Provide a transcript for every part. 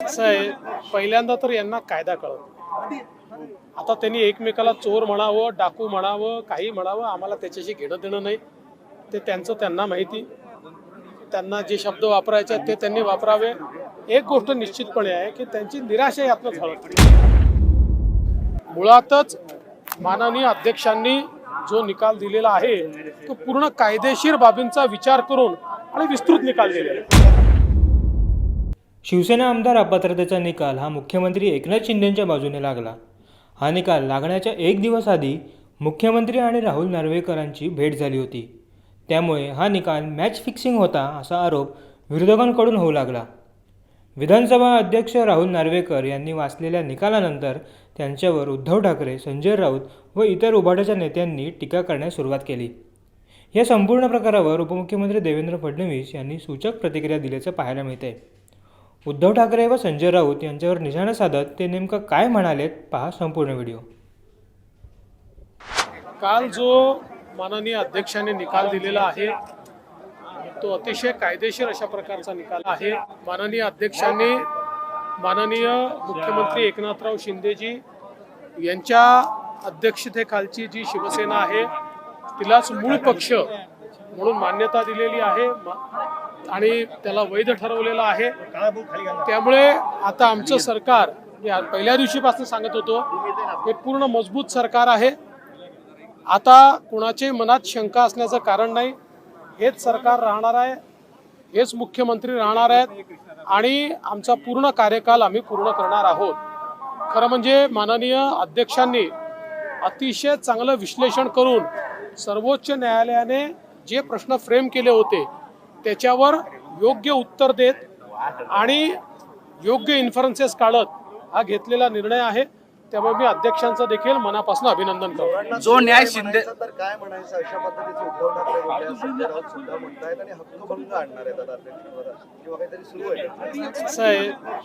असं आहे पहिल्यांदा तर यांना कायदा कळत आता त्यांनी एकमेकाला चोर म्हणावं डाकू म्हणावं काही म्हणावं आम्हाला त्याच्याशी घेणं देणं नाही. ते त्यांचं त्यांना माहिती. त्यांना जे शब्द वापरायचे ते त्यांनी वापरावे. एक गोष्ट निश्चितपणे आहे की त्यांची निराशा यातनं झालं मुळातच माननीय अध्यक्षांनी जो निकाल दिलेला आहे तो पूर्ण कायदेशीर बाबींचा विचार करून आणि विस्तृत निकाल दिलेला आहे. शिवसेना आमदार अपात्रतेचा निकाल हा मुख्यमंत्री एकनाथ शिंदेंच्या बाजूने लागला. हा निकाल लागण्याच्या एक दिवस आधी मुख्यमंत्री आणि राहुल नार्वेकरांची भेट झाली होती. त्यामुळे हा निकाल मॅच फिक्सिंग होता असा आरोप विरोधकांकडून होऊ लागला. विधानसभा अध्यक्ष राहुल नार्वेकर यांनी वाचलेल्या निकालानंतर त्यांच्यावर उद्धव ठाकरे संजय राऊत व इतर उभाट्याच्या नेत्यांनी टीका करण्यास सुरुवात केली. या संपूर्ण प्रकारावर उपमुख्यमंत्री देवेंद्र फडणवीस यांनी सूचक प्रतिक्रिया दिल्याचं पाहायला मिळते उद्धव ठाकरे व संजय राऊत यांच्यावर निशाणा साधत ते नेमकं काय म्हणालेत पहा संपूर्ण व्हिडिओ. काल जो माननीय अध्यक्षांनी निकाल दिलेला आहे तो अतिशय कायदेशीर अशा प्रकारचा निकाल आहे. माननीय अध्यक्षांनी माननीय मुख्यमंत्री एकनाथराव शिंदेजी यांच्या अध्यक्षतेखालची जी शिवसेना आहे तिलाच मूळ पक्ष म्हणून मान्यता दिलेली आहे. आणि त्याला वैध ठरवलेलं आहे. त्यामुळे आता आमचं सरकार मी पहिल्या दिवशीपासून सांगत होतो हे पूर्ण मजबूत सरकार आहे. आता कुणाचे मनात शंका असण्याचं कारण नाही. हेच सरकार राहणार आहे हेच मुख्यमंत्री राहणार आहेत आणि आमचा पूर्ण कार्यकाल आम्ही पूर्ण करणार आहोत. खरं म्हणजे माननीय अध्यक्षांनी अतिशय चांगलं विश्लेषण करून सर्वोच्च न्यायालयाने जे प्रश्न फ्रेम केले होते त्याच्यावर योग्य उत्तर देत आणि योग्य इन्फरन्सेस काढत हा घेतलेला निर्णय आहे. त्यामुळे मी अध्यक्षांचं देखील मनापासून अभिनंदन करतो. जो न्याय शिंदे तर काय म्हणायचं? अशा पद्धतीचे उद्धव ठाकरे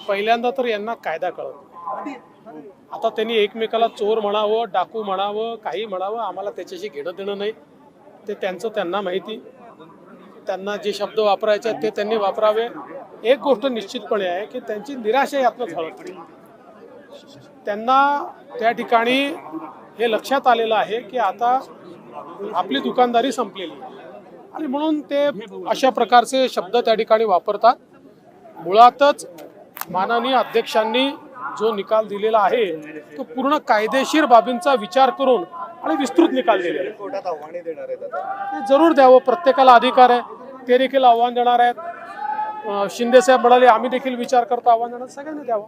पहिल्यांदा तर यांना कायदा कळत आता त्यांनी एकमेकाला चोर म्हणावं डाकू म्हणावं काही म्हणावं आम्हाला त्याच्याशी घेणं देणं नाही. ते त्यांचं त्यांना माहिती. त्यांना जे शब्द वापरायचे आहेत ते त्यांनी वापरावे. एक गोष्ट निश्चितपणे आहे की त्यांची निराशा यातनं झाली त्यांना त्या ठिकाणी हे लक्षात आलेलं आहे की आता आपली दुकानदारी संपलेली आणि म्हणून ते अशा प्रकारचे शब्द त्या ठिकाणी वापरतात. मुळातच माननीय अध्यक्षांनी जो निकाल दिलेला आहे तो पूर्ण कायदेशीर बाबींचा विचार करून आणि विस्तृत निकाल आहे कोर्टात आव्हाने देणार आहेत जरूर द्यावं. प्रत्येकाला अधिकार आहे. ते देखील आव्हान देणार आहेत. अं, शिंदे साहेब म्हणाले आम्ही देखील विचार करतो. आव्हान देणार सगळ्यांनी द्यावं.